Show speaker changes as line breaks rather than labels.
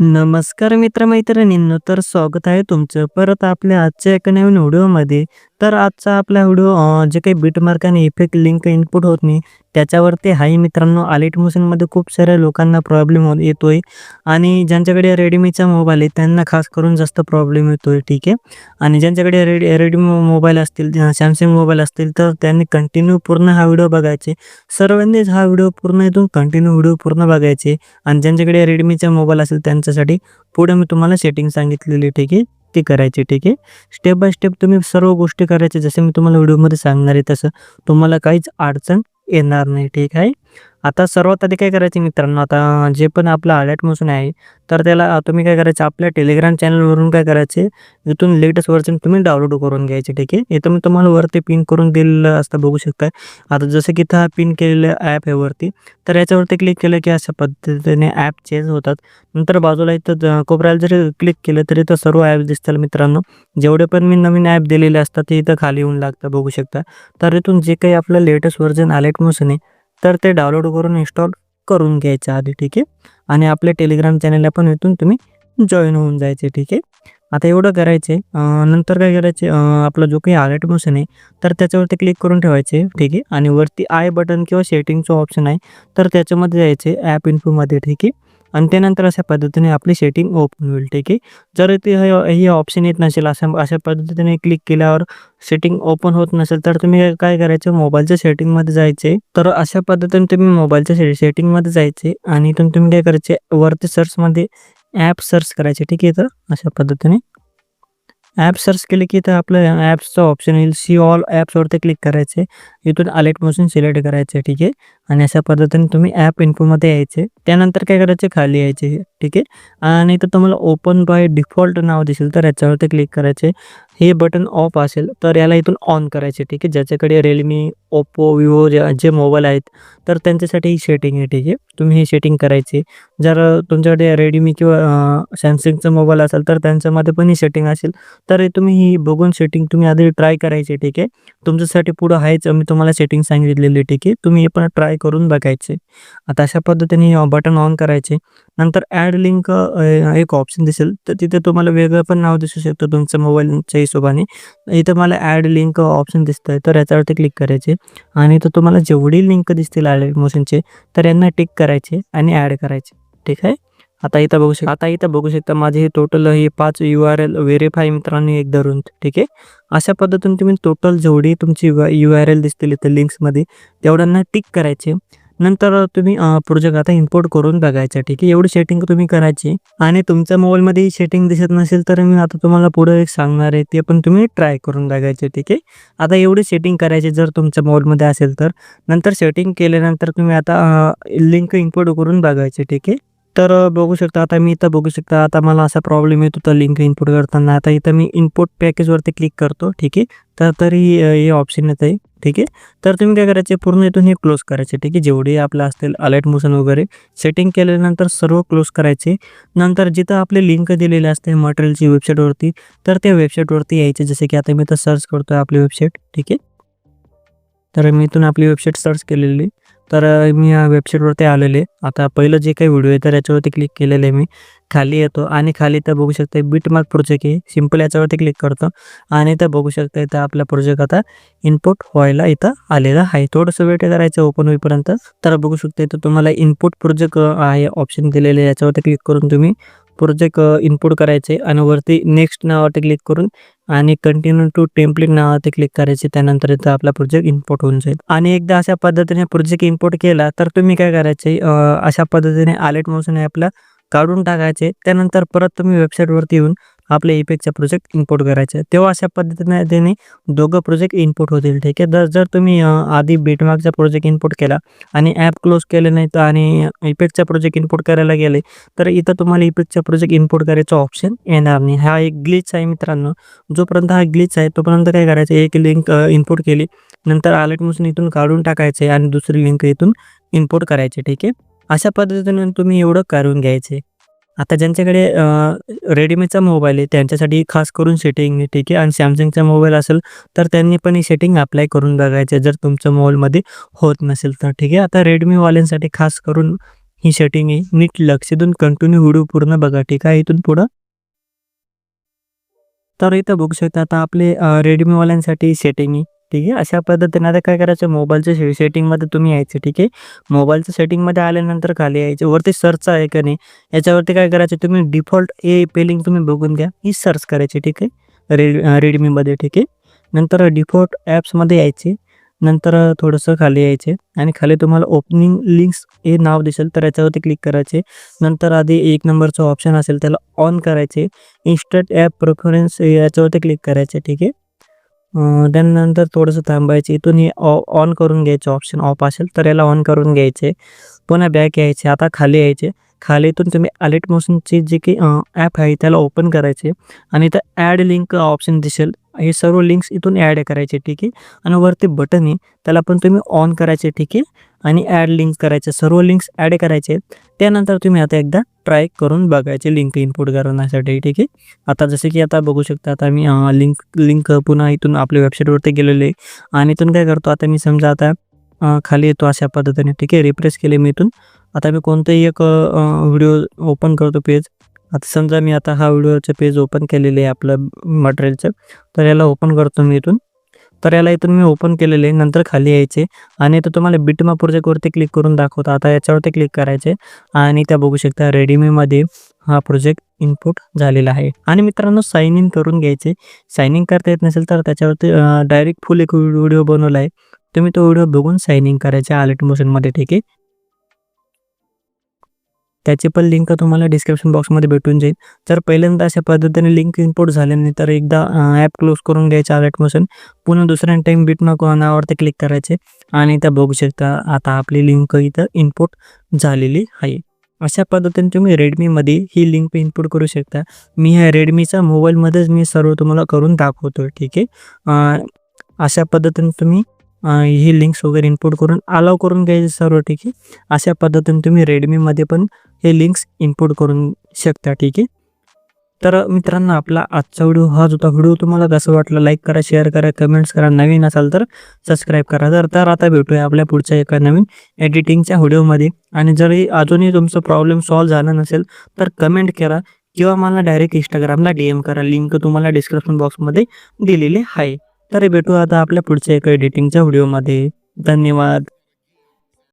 नमस्कार मित्रमैत्रिणींनो तर स्वागत आहे तुमचं परत आपल्या आजच्या एका नवीन व्हिडिओमध्ये. तर आजचा आपला व्हिडिओ जे काही बीटमार्क आणि इफेक्ट लिंक इनपुट होत नाही त्याच्यावरती हाही मित्रांनो आलेट मशीनमध्ये खूप साऱ्या लोकांना प्रॉब्लेम होत येतोय. आणि ज्यांच्याकडे रेडमीचा मोबाईल आहे त्यांना खास करून जास्त प्रॉब्लेम येतोय ठीक आहे? आणि ज्यांच्याकडे रेड रेडमी मोबाईल असतील सॅमसंग मोबाईल असतील तर त्यांनी कंटिन्यू पूर्ण हा व्हिडिओ बघायचे. सर्वांनीच हा व्हिडिओ पूर्ण इथून कंटिन्यू व्हिडिओ पूर्ण बघायचे. आणि ज्यांच्याकडे रेडमीचा मोबाईल असेल त्यांच्यासाठी पुढे मी तुम्हाला सेटिंग सांगितलेली ठीक आहे? ती करायची ठीक आहे? स्टेप बाय स्टेप तुम्ही सर्व गोष्टी करायच्या. जसं मी तुम्हाला व्हिडिओमध्ये सांगणार आहे तसं तुम्हाला काहीच अडचण येणार नाही ठीक आहे? आता सर्वात आधी काय करायचं मित्रांनो? आता जे पण आपलं अलर्ट मोशन आहे तर त्याला तुम्ही काय करायचं आपल्या टेलिग्राम चॅनलवरून काय करायचे इथून लेटेस्ट वर्जन तुम्ही डाउनलोड करून घ्यायचे ठीक आहे? इथं मी तुम्हाला वरती पिन करून दिलेलं असतं बघू शकता आता जसं की इथं हा पिन केलेलं ॲप आहे वरती तर याच्यावरती क्लिक केलं की अशा पद्धतीने ॲप चेंज होतात. नंतर बाजूला इथं कोपऱ्याला जरी क्लिक केलं तरी इथं सर्व ॲप दिसतात मित्रांनो. जेवढे पण मी नवीन ॲप दिलेले असतात ते इथं खाली येऊन लागतं बघू शकता तर इथून जे काही आपलं लेटेस्ट वर्जन अलर्ट मोशन आहे तर ते डाउनलोड करून इन्स्टॉल करून घ्यायचं आधी ठीक आहे? आणि आपल्या टेलिग्राम चॅनलला पण इथून तुम्ही जॉईन होऊन जायचे ठीक आहे? आता एवढं करायचे नंतर काय करायचे आपलं आपला जो काही अलर्ट मोशन आहे तर त्याच्यावरती क्लिक करून ठेवायचे ठीक आहे? आणि वरती आय बटन किंवा सेटिंगचं ऑप्शन आहे तर त्याच्यामध्ये जायचे ॲप इन्फोमध्ये ठीक आहे? आणि त्यानंतर अशा पद्धतीने आपली सेटिंग ओपन होईल ठीक आहे? जर ते हे हे ऑप्शन येत नसेल अशा अशा पद्धतीने क्लिक केल्यावर सेटिंग ओपन होत नसेल तर तुम्ही काय करायचं? मोबाईलच्या सेटिंगमध्ये जायचे. तर अशा पद्धतीने तुम्ही मोबाईलच्या से सेटिंगमध्ये जायचे आणि इथून तुम्ही काय करायचे? वरती सर्चमध्ये ॲप सर्च करायचे ठीक आहे? तर अशा पद्धतीने. ॲप सर्च केले की इथं आपलं ॲप्सचं ऑप्शन येईल. सी ऑल ॲप्सवरती क्लिक करायचे. इथून अलर्ट मोशन सिलेक्ट करायचे ठीक आहे? आणि अशा पद्धतीने तुम्ही ॲप इन्फोमध्ये यायचे. त्यानंतर काय करायचे? खाली यायचे ठीक आहे? आणि इथं तुम्हाला ओपन बाय डिफॉल्ट नाव दिसेल तर याच्यावरती क्लिक करायचे. हे बटन ऑफ असेल तर याला इथून ऑन करायचे ठीक आहे? ज्याच्याकडे रेडमी ओप्पो विवो जे मोबाईल आहेत तर त्यांच्यासाठी ही सेटिंग आहे ठीक आहे? तुम्ही ही सेटिंग करायची. जर तुमच्याकडे रेडमी किंवा सॅमसंगचा मोबाईल असेल तर त्यांच्यामध्ये पण ही सेटिंग असेल. तर तुम्ही ही बघून सेटिंग तुम्ही आधी ट्राय करायची ठीक आहे? तुमच्यासाठी पुढं आहेच मी तुम्हाला सेटिंग सांगितलेली ठीक आहे? तुम्ही हे पण ट्राय करून बघायचे. आता अशा पद्धतीने बटन ऑन करायचे. नंतर ॲड लिंक एक ऑप्शन दिसेल. तर तिथे तुम्हाला वेगळं पण नाव दिसू शकतं तुमच्या मोबाईलच्या हिशोबाने. इथं मला ॲड लिंक ऑप्शन दिसतं आहे तर याच्यावरती क्लिक करायचे. आणि तर तुम्हाला जेवढी लिंक दिसतील ॲड मोशनचे तर यांना टिक करायचे आणि ॲड करायचे. ठीक आहे? आता इथं बघू शकता आता इथं बघू शकता माझे हे टोटल हे पाच यू आर एल व्हेरीफाय मित्रांनी एक धरून. ठीक आहे? अशा पद्धतीने तुम्ही टोटल जेवढी तुमची यू आर एल दिसतील इथं लिंक्समध्ये तेवढ्यांना टिक करायचे. नंतर तुम्ही प्रोजेक्ट आता इम्पोर्ट करून बघायचा ठीक आहे? एवढी सेटिंग तुम्ही करायची आणि तुमच्या मोबाईलमध्ये सेटिंग दिसत नसेल तर मी आता तुम्हाला पुढे एक सांगणार आहे ते पण तुम्ही ट्राय करून बघायचे ठीक आहे? आता एवढी सेटिंग करायची जर तुमच्या मोबाईलमध्ये असेल तर. नंतर सेटिंग केल्यानंतर तुम्ही आता लिंक इम्पोर्ट करून बघायचे ठीक आहे? तर बघू शकता आता मी इथं बघू शकता आता मला असा प्रॉब्लेम येत होता लिंक इनपुट करताना. आता इथं मी इनपुट पॅकेजवरती क्लिक करतो ठीक आहे? तर तरी हे ऑप्शन येत आहे ठीक आहे? तर तुम्ही काय करायचे पूर्ण इथून हे क्लोज करायचे ठीक आहे? जेवढे आपलं असतील अलर्ट मोशन वगैरे सेटिंग केल्यानंतर सर्व क्लोज करायचे. नंतर जिथं आपले लिंक दिलेले असते मटेरियलची वेबसाईटवरती तर त्या वेबसाईटवरती यायचे. जसे की आता मी इथं सर्च करतो आपली वेबसाईट ठीक आहे? तर मी इथून आपली वेबसाईट सर्च केलेली. तर मी या वेबसाईटवरती आलेले. आता पहिलं जे काही व्हिडिओ आहे तर याच्यावरती क्लिक केलेलं आहे मी. खाली येतो आणि खाली तर बघू शकता बीटमार्क प्रोजेक्ट आहे. सिंपल याच्यावरती क्लिक करतो आणि तर बघू शकता इथं आपला प्रोजेक्ट आता इनपुट व्हायला इथं आलेला आहे. थोडंसं वेट करायचं ओपन होईपर्यंत. तर बघू शकता इथं तुम्हाला इनपुट प्रोजेक्ट आहे ऑप्शन दिलेले आहे. याच्यावरती क्लिक करून तुम्ही प्रोजेक्ट इनपुट करायचे आणि वरती नेक्स्ट नावावरती क्लिक करून आणि कंटिन्यू टू टेम्पलेट नावावरती क्लिक करायचे. त्यानंतर इथं आपला प्रोजेक्ट इम्पोर्ट होऊन जाईल. आणि एकदा अशा पद्धतीने प्रोजेक्ट इम्पोर्ट केला तर तुम्ही काय करायचे अशा पद्धतीने आलेट मोशन ॲपला काढून टाकायचे. त्यानंतर परत तुम्ही वेबसाईटवरती येऊन आपले इफेक्टचा प्रोजेक्ट इम्पोर्ट करायचे तेव्हा अशा पद्धतीने त्याने दोघं प्रोजेक्ट इम्पोर्ट होतील ठीक आहे? जर जर तुम्ही आधी बेटमार्कचा प्रोजेक्ट इम्पोर्ट केला आणि ॲप क्लोज केले नाही तर आणि इफेक्टचा प्रोजेक्ट इम्पोर्ट करायला गेले तर इथं तुम्हाला इपेकचा प्रोजेक्ट इम्पोर्ट करायचा ऑप्शन येणार नाही. हा एक ग्लिच आहे मित्रांनो. जोपर्यंत हा ग्लिच आहे तोपर्यंत काय करायचं? एक लिंक इम्पोर्ट केली. नंतर अलर्ट मोशन इथून काढून टाकायचे आणि दुसरी लिंक इथून इम्पोर्ट करायचे ठीक आहे? अशा पद्धतीने तुम्ही एवढं करून घ्यायचे. आता ज्यांच्याकडे रेडमीचा मोबाईल आहे त्यांच्यासाठी खास करून सेटिंग आहे ठीक आहे? आणि सॅमसंगचा मोबाईल असेल तर त्यांनी पण ही सेटिंग अप्लाय करून बघायचे जर तुमच्या मोबाईलमध्ये होत नसेल तर ठीक आहे? आता रेडमीवाल्यांसाठी खास करून ही सेटिंग आहे. नीट लक्ष देऊन कंटिन्यू व्हिडिओ पूर्ण बघा ठीक आहे? इथून पुढं. तर इथं बघू शकता आता आपले रेडमीवाल्यांसाठी सेटिंग आहे. ठीक आहे. अशा पद्धतीने आता काय करायचं? मोबाईलच्या से सेटिंगमध्ये तुम्ही यायचं ठीक आहे? मोबाईलच्या सेटिंगमध्ये आल्यानंतर खाली यायचं. वरती सर्च आहे का नाही? याच्यावरती काय करायचं? तुम्ही डिफॉल्ट ए पेलिंग तुम्ही बघून घ्या. ही सर्च करायची ठीक आहे? रेड रेडमीमध्ये ठीक आहे? नंतर डिफॉल्ट ॲप्समध्ये यायचे. नंतर थोडंसं खाली यायचे. आणि खाली तुम्हाला ओपनिंग लिंक्स हे नाव दिसेल तर याच्यावरती क्लिक करायचे. नंतर आधी एक नंबरचं ऑप्शन असेल त्याला ऑन करायचे. इन्स्टंट ॲप प्रेफरन्स याच्यावरती क्लिक करायचे ठीक आहे? त्यानंतर थोडंसं थांबायचं. इथून हे ऑन करून घ्यायचे ऑप्शन ऑफ असेल तर याला ऑन करून घ्यायचे. पुन्हा बॅक यायचे आता खाली यायचे. खाली इथून तुम्ही अलर्ट मोशनची जे काही ॲप आहे त्याला ओपन करायचे. आणि इथं ॲड लिंक ऑप्शन दिसेल. हे सर्व लिंक्स इथून ॲड करायचे ठीक आहे? आणि वरती बटन आहे त्याला पण तुम्ही ऑन करायचे ठीक आहे? आणि ॲड लिंक करायचे. सर्व लिंक्स ॲड करायचे. त्यानंतर तुम्ही आता एकदा ट्राय करून बघायचे लिंक इनपुट करण्यासाठी ठीक आहे? आता जसे की आता बघू शकता आता मी लिंक लिंक पुन्हा इथून आपल्या वेबसाईटवरती गेलेले आहे. आणि इथून काय करतो आता मी समजा आता खाली येतो अशा पद्धतीने ठीक आहे? रिप्रेस केले मी इथून. आता मी कोणतंही एक व्हिडिओ ओपन करतो पेज आता समजा मी आता हा व्हिडिओचं पेज ओपन केलेलं आहे आपलं मटेरियलचं तर याला ओपन करतो मी इथून. तर याला इथून मी ओपन केलेले नंतर खाली यायचे आणि इथं तुम्हाला बिटमा प्रोजेक्टवरती क्लिक करून दाखवतो. आता याच्यावरती क्लिक करायचे आणि त्या बघू शकता रेडमीमध्ये हा प्रोजेक्ट इनपुट झालेला आहे. आणि मित्रांनो साइन इन करून घ्यायचे. साईन इन करता येत नसेल तर त्याच्यावरती डायरेक्ट फुल एक व्हिडिओ बनवला आहे. तुम्ही तो व्हिडिओ बघून साईन इन करायचे आलेट मोशनमध्ये ठीक आहे? त्याची पण लिंक तुम्हाला डिस्क्रिप्शन बॉक्समध्ये भेटून जाईल. जर पहिल्यांदा अशा पद्धतीने लिंक इम्पोर्ट झाले नाही तर एकदा ॲप क्लोज करून घ्यायचं अलर्ट मोशन पुन्हा दुसऱ्या टाईम बिटमार्क नावावरती क्लिक करायचे. आणि त्या बघू शकता आता आपली लिंक इथं इनपुट झालेली आहे. अशा पद्धतीने तुम्ही रेडमीमध्ये ही लिंक इनपुट करू शकता. मी ह्या रेडमीच्या मोबाईलमध्येच मी सर्व तुम्हाला करून दाखवतो ठीक आहे? अशा पद्धतीने तुम्ही ही लिंक्स वगैरे इनपुट करून अलाव करून घ्यायचे सर्व ठीक आहे. अशा पद्धतीने तुम्ही रेडमीमध्ये पण हे लिंक्स इनपुट करून शकता ठीक आहे. तर मित्रांनो आपला आजचा व्हिडिओ हा होता. व्हिडिओ तुम्हाला कसं वाटलं लाईक करा शेअर करा कमेंट्स करा. नवीन असाल तर सबस्क्राईब करा. जर तर आता भेटूया आपल्या पुढच्या एका नवीन एडिटिंगच्या व्हिडिओमध्ये. आणि जरी अजूनही तुमचं प्रॉब्लेम सॉल्व्ह झाला नसेल तर कमेंट करा किंवा मला डायरेक्ट इंस्टाग्रामला डी एम करा. लिंक तुम्हाला डिस्क्रिप्शन बॉक्समध्ये दिलेली आहे. तरी भेटू आता आपल्या पुढच्या एका एडिटिंगच्या व्हिडिओमध्ये धन्यवाद.